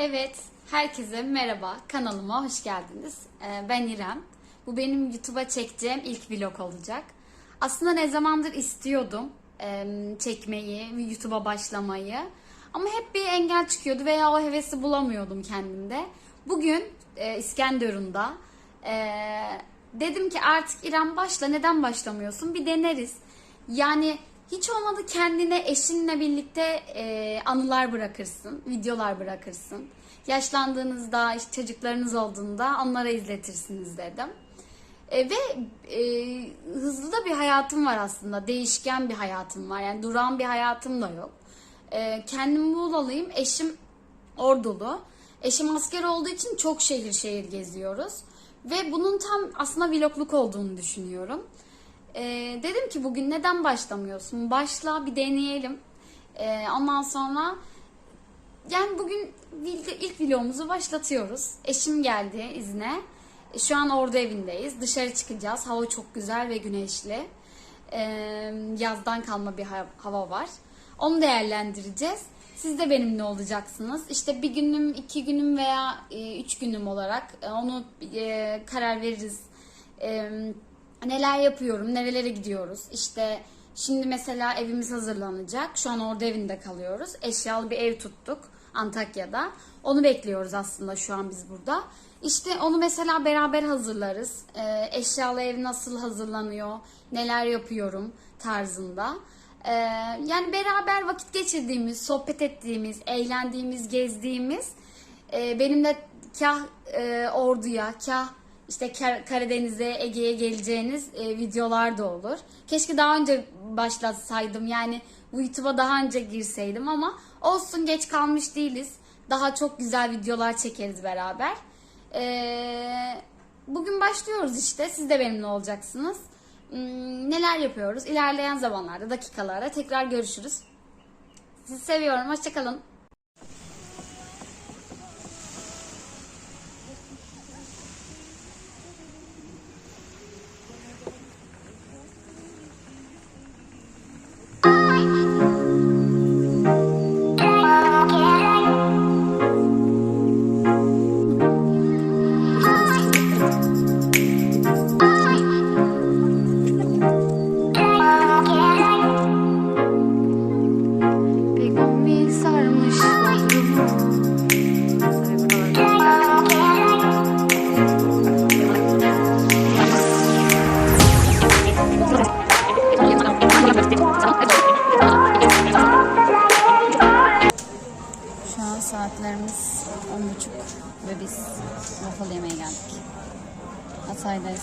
Evet, herkese merhaba. Kanalıma hoş geldiniz. Ee, Ben İrem. Bu benim YouTube'a çekeceğim ilk vlog olacak. Aslında ne zamandır istiyordum çekmeyi, YouTube'a başlamayı. Ama hep bir engel çıkıyordu veya o hevesi bulamıyordum kendimde. Bugün e, İskenderun'da e, dedim ki artık İrem başla neden başlamıyorsun bir deneriz. Yani hiç olmadı kendine eşinle birlikte e, anılar bırakırsın, videolar bırakırsın. Yaşlandığınızda, işte çocuklarınız olduğunda onlara izletirsiniz dedim. E, ve e, hızlı da bir hayatım var aslında. Değişken bir hayatım var. Yani duran bir hayatım da yok. E, kendim Muğla'lıyım. Eşim Ordulu. Eşim asker olduğu için çok şehir şehir geziyoruz. Ve bunun tam aslında vlogluk olduğunu düşünüyorum. E, dedim ki bugün neden başlamıyorsun? Başla bir deneyelim. E, ondan sonra yani bugün ilk vlogumuzu başlatıyoruz. Eşim geldi izne. Şu an orada evindeyiz. Dışarı çıkacağız. Hava çok güzel ve güneşli. Ee, yazdan kalma bir ha- hava var. Onu değerlendireceğiz. Siz de benimle olacaksınız. İşte bir günüm, iki günüm veya e, üç günüm olarak e, onu e, karar veririz. Neler yapıyorum, nerelere gidiyoruz. İşte şimdi mesela evimiz hazırlanacak. Şu an orada evinde kalıyoruz. Eşyalı bir ev tuttuk Antakya'da. Onu bekliyoruz aslında şu an biz burada. İşte onu mesela beraber hazırlarız. Ee, eşyalı ev nasıl hazırlanıyor, neler yapıyorum tarzında. Ee, yani beraber vakit geçirdiğimiz, sohbet ettiğimiz, eğlendiğimiz, gezdiğimiz e, benimle kah e, orduya, kah işte Kar- Karadeniz'e, Ege'ye geleceğiniz e, videolar da olur. Keşke daha önce başlasaydım yani bu YouTube'a daha önce girseydim ama olsun geç kalmış değiliz. Daha çok güzel videolar çekeriz beraber. Ee, bugün başlıyoruz işte. Siz de benimle olacaksınız. Hmm, neler yapıyoruz? İlerleyen zamanlarda, dakikalarda tekrar görüşürüz. Sizi seviyorum. Hoşçakalın.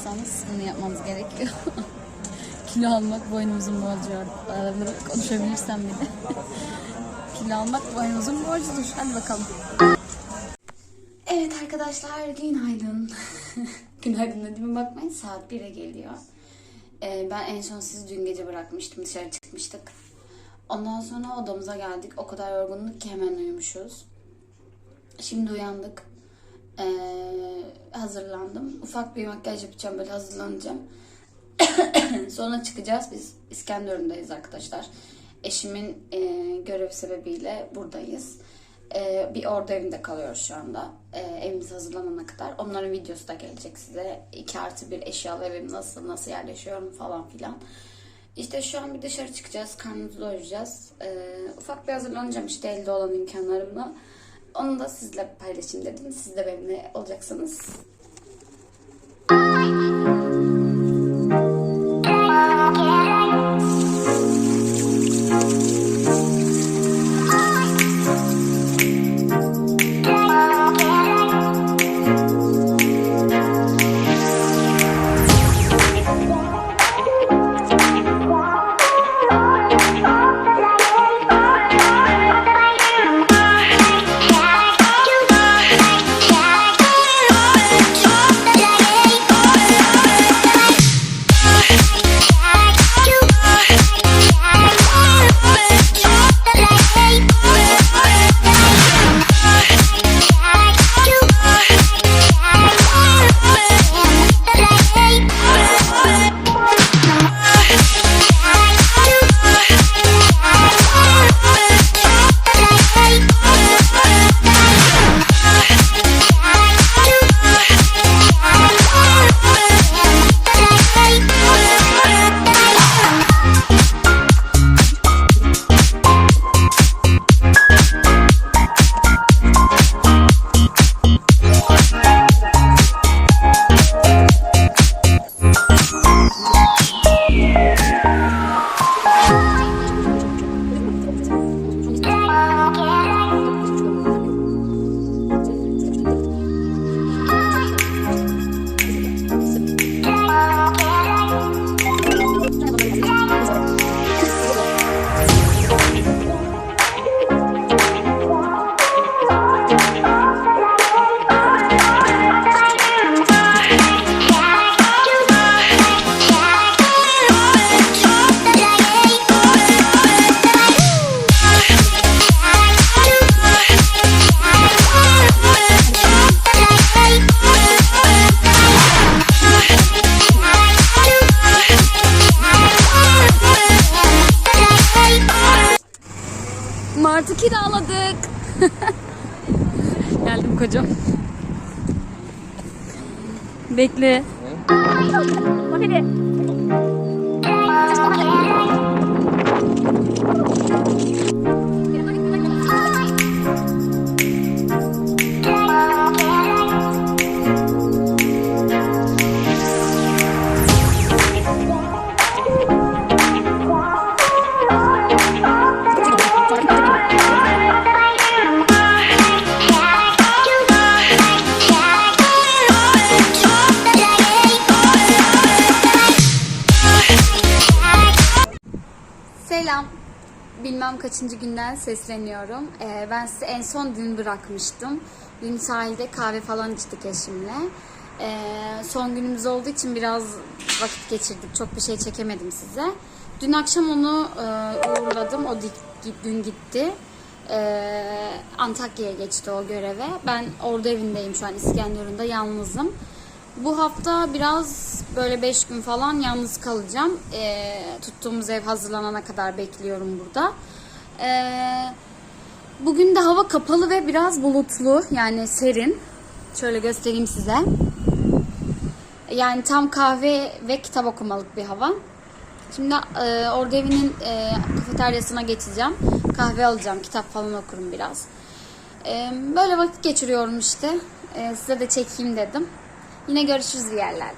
Hatay'daysanız bunu yapmamız gerekiyor. Kilo almak boynumuzun borcu. Araları konuşabilirsem bir de. Kilo almak boynumuzun borcudur. Hadi bakalım. Evet arkadaşlar günaydın. günaydın dediğime bakmayın saat 1'e geliyor. Ee, ben en son sizi dün gece bırakmıştım dışarı çıkmıştık. Ondan sonra odamıza geldik. O kadar yorgunluk ki hemen uyumuşuz. Şimdi uyandık. Ee, hazırlandım. Ufak bir makyaj yapacağım böyle hazırlanacağım. Sonra çıkacağız. Biz İskenderun'dayız arkadaşlar. Eşimin e, görev sebebiyle buradayız. E, bir orada evinde kalıyoruz şu anda. E, evimiz hazırlanana kadar. Onların videosu da gelecek size. 2 artı bir eşyalı evim nasıl, nasıl yerleşiyorum falan filan. İşte şu an bir dışarı çıkacağız. Karnımızı doyuracağız. E, ufak bir hazırlanacağım işte elde olan imkanlarımla. Onu da sizle paylaşayım dedim. Siz de benimle olacaksınız. Bekle. Selam. Bilmem kaçıncı günden sesleniyorum. Ee, ben sizi en son dün bırakmıştım. Dün sahilde kahve falan içtik eşimle. Ee, son günümüz olduğu için biraz vakit geçirdik. Çok bir şey çekemedim size. Dün akşam onu e, uğurladım. O dün gitti. Ee, Antakya'ya geçti o göreve. Ben orada evindeyim şu an İskenderun'da yalnızım. Bu hafta biraz böyle 5 gün falan yalnız kalacağım. Ee, tuttuğumuz ev hazırlanana kadar bekliyorum burada. Ee, bugün de hava kapalı ve biraz bulutlu yani serin. Şöyle göstereyim size. Yani tam kahve ve kitap okumalık bir hava. Şimdi e, orada evinin e, kafeteryasına geçeceğim. Kahve alacağım, kitap falan okurum biraz. E, böyle vakit geçiriyorum işte. E, size de çekeyim dedim. Yine görüşürüz bir yerlerde.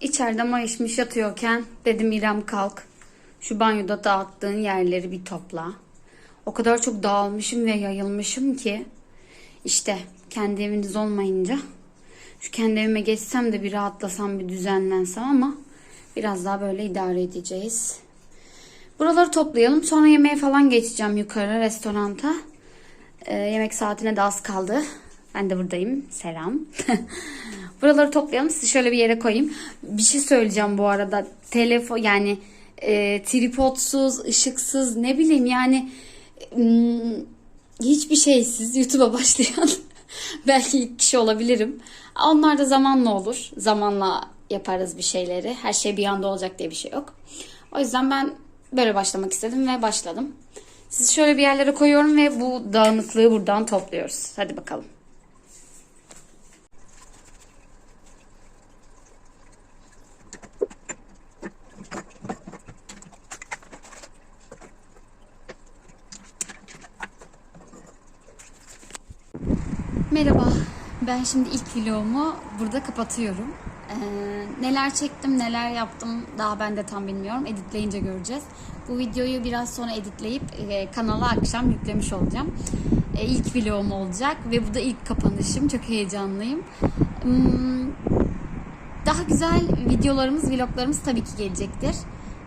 İçeride mayışmış yatıyorken dedim İrem kalk. Şu banyoda dağıttığın yerleri bir topla. O kadar çok dağılmışım ve yayılmışım ki işte kendi eviniz olmayınca şu kendi evime geçsem de bir rahatlasam bir düzenlensem ama biraz daha böyle idare edeceğiz. Buraları toplayalım. Sonra yemeğe falan geçeceğim yukarı restoranta. Ee, yemek saatine de az kaldı. Ben de buradayım. Selam. Buraları toplayalım. Sizi şöyle bir yere koyayım. Bir şey söyleyeceğim bu arada. Telefon yani e, tripodsuz, ışıksız ne bileyim yani hmm, hiçbir şeysiz YouTube'a başlayan belki ilk kişi olabilirim. Onlar da zamanla olur. Zamanla yaparız bir şeyleri. Her şey bir anda olacak diye bir şey yok. O yüzden ben böyle başlamak istedim ve başladım. Sizi şöyle bir yerlere koyuyorum ve bu dağınıklığı buradan topluyoruz. Hadi bakalım. Merhaba. Ben şimdi ilk vlogumu burada kapatıyorum. Ee, neler çektim, neler yaptım daha ben de tam bilmiyorum. Editleyince göreceğiz. Bu videoyu biraz sonra editleyip e, kanala akşam yüklemiş olacağım. E, ilk vlogum olacak ve bu da ilk kapanışım. Çok heyecanlıyım. Hmm, daha güzel videolarımız, vloglarımız tabii ki gelecektir.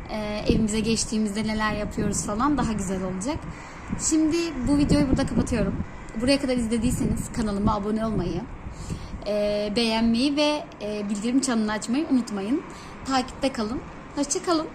Ee, evimize geçtiğimizde neler yapıyoruz falan daha güzel olacak. Şimdi bu videoyu burada kapatıyorum. Buraya kadar izlediyseniz kanalıma abone olmayı, e, beğenmeyi ve e, bildirim çanını açmayı unutmayın. Takipte kalın. Hoşçakalın.